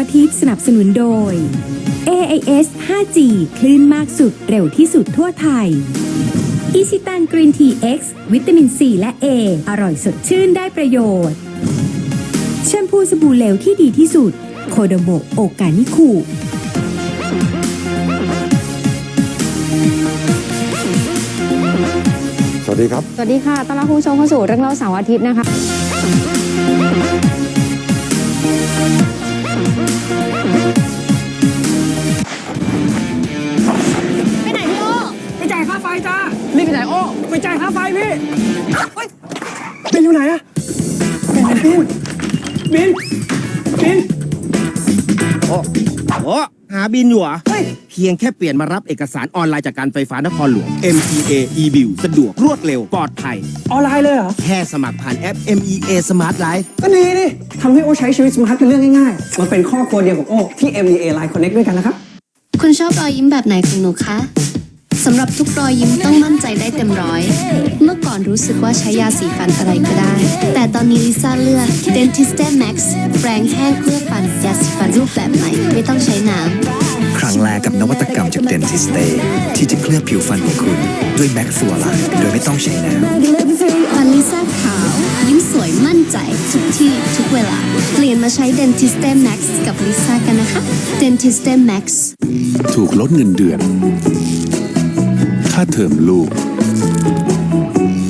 ร์อาทิตย์สนับสนุนโดย AIS 5G คลื่นมากสุดเร็วที่สุดทั่วไทยอิชิตันกรีนที X วิตามินซีและ A อร่อยสดชื่นได้ประโยชน์แชมพูสบู่เหลวที่ดีที่สุด โคโดโมโอกานิคุ สวัสดีครับ สวัสดีค่ะ ต้อนรับคุณผู้ชมเข้าสู่เรื่องเล่าเสาร์อาทิตย์นะคะ อยู่ไหนอะบินบินบินโอ้โอ้หาบินอยู่เหรอเฮ้ยเพียงแค่เปลี่ยนมารับเอกสารออนไลน์จากการไฟฟ้านครหลวง MEA e-bill สะดวกรวดเร็วปลอดภัย ออนไลน์เลยเหรอ แค่สมัครผ่านแอป MEA Smart Life ก็ดีดิทำให้โอใช้ชีวิตสมาร์ทเป็นเรื่องง่ายๆมันเป็นครอบครัวเดียวกับโอที่ MEA Line Connect ด้วยกันนะครับ คุณชอบรอยยิ้มแบบไหนของหนูคะ สำหรับทุกรอยยิ้มต้องมั่นใจได้เต็มร้อย เมื่อก่อนรู้สึกว่าใช้ยาสีฟันอะไรก็ได้ แต่ตอนนี้ลิซ่าเลือก Dentiste Max แปรงแห้งเคลือบฟันยาสีฟันรูปแบบใหม่ไม่ต้องใช้น้ำครั้งแรกกับนวัตกรรมจากเดนทิสเตที่จะเคลือบผิวฟันของคุณ ด้วยแม็กฟลูอไลน์โดยไม่ต้องใช้น้ำฟันลิซ่าขาว ยิ้มสวยมั่นใจทุกที่ทุกเวลา เปลี่ยนมาใช้ Dentiste Max กับลิซ่ากันนะคะ Dentiste Max ถูกลดเงินเดือน ค่าเทอมลูก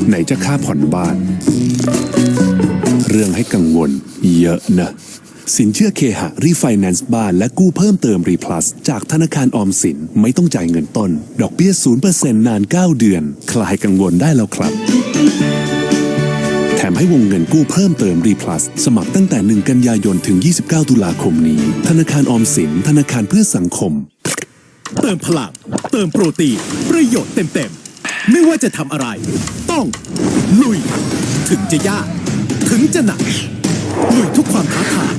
ไหนจะค่าผ่อนบ้าน เรื่องให้กังวลเยอะนะ สินเชื่อเคหะรีไฟแนนซ์บ้านและกู้เพิ่มเติมรีพลัสจากธนาคารออมสินไม่ต้องจ่ายเงินต้น ดอกเบี้ย 0%นาน 9 เดือน คลายกังวลได้แล้วครับแถมให้วงเงินกู้เพิ่มเติมรีพลัสสมัครตั้งแต่ 1 กันยายนถึง 29 ตุลาคมนี้ ธนาคารออมสิน ธนาคารเพื่อสังคม เติมพลัง เติมโปรตีนประโยชน์เต็มๆ ไม่ว่าจะทำอะไร ต้อง ลุย ถึงจะยาก ถึงจะหนัก ลุยทุกความท้าทาย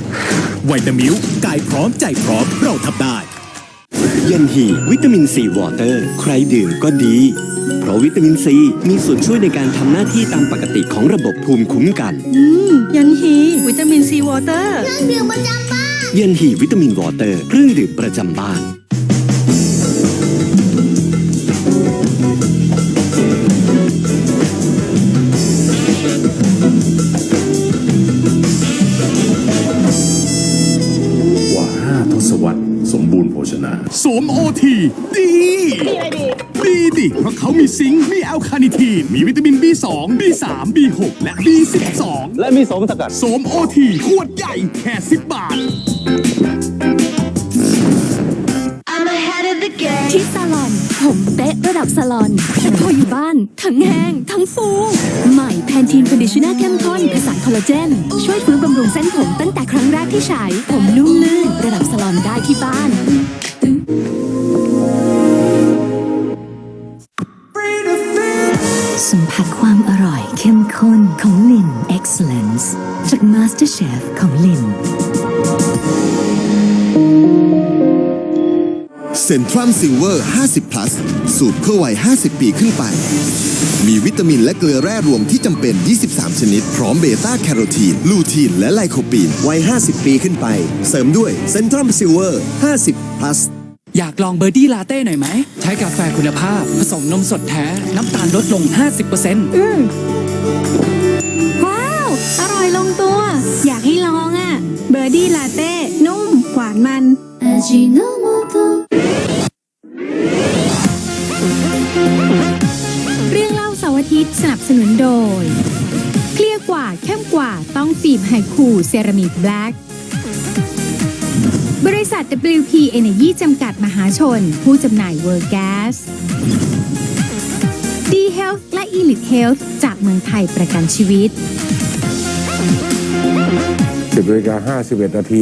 ไวตามิวกายพร้อมใจพร้อมเราทำได้เยันฮีวิตามินซีวอเตอร์ ใครดื่มก็ดี เพราะวิตามินซีมีส่วนช่วยในการทำหน้าที่ตามปกติของระบบภูมิคุ้มกันยันฮีวิตามินซีวอเตอร์เยันฮีวิตามินวอเตอร์เครื่องดื่มประจำบ้าน สวมโอทีดีดีดิ เพราะเขามีซิงค์มีแอลคาเนิทีน มีวิตามิน B2 B3 B6 และ B12 และมีสมสกัด สวมโอทีขวดใหญ่แค่10 บาทที่ซาลอน ผมเป๊ะระดับซาลอนแต่พออยู่บ้าน ทั้งแห้ง ทั้งฟู ใหม่แพนทีนคอนดิชเนอร์เข้มข้นผสานคอลลาเจน ช่วยฟื้นบำรุงเส้นผมตั้งแต่ครั้งแรกที่ใช้ ผมนุ่มลื่นระดับซาลอนได้ที่บ้าน สัมผัสความอร่อยเข้มข้นของลิน Excellence จาก Master Chef ของลินเซนทรัมซิลเวอร์ 50 plus สูตรเพื่อวัย 50 ปีขึ้นไป มีวิตามินและเกลือแร่รวมที่จำเป็น 23 ชนิด พร้อมเบต้าแคโรทีน ลูทีน และไลโคปีน วัย 50 ปีขึ้นไป เสริมด้วยเซนทรัมซิลเวอร์ 50 plus อยากลองเบอร์ดี้ลาเต้หน่อยไหม ใช้กาแฟคุณภาพ ผสมนมสดแท้ น้ำตาลลดลง 50%ว้าว อร่อยลงตัว อยากให้ลองอะ เบอร์ดี้ลาเต้ นุ่ม หวานมันเรื่องเล่าเสาร์อาทิตย์สนับสนุนโดย เคลียร์กว่าเข้มกว่าต้องฟิล์มไฮคูเซรามิกแบล็ก บริษัท WP Energy จำกัดมหาชน ผู้จำหน่ายเวอร์แก๊ส D Health และ Elite Health จากเมืองไทยประกันชีวิต 10นาฬิกา51 นาที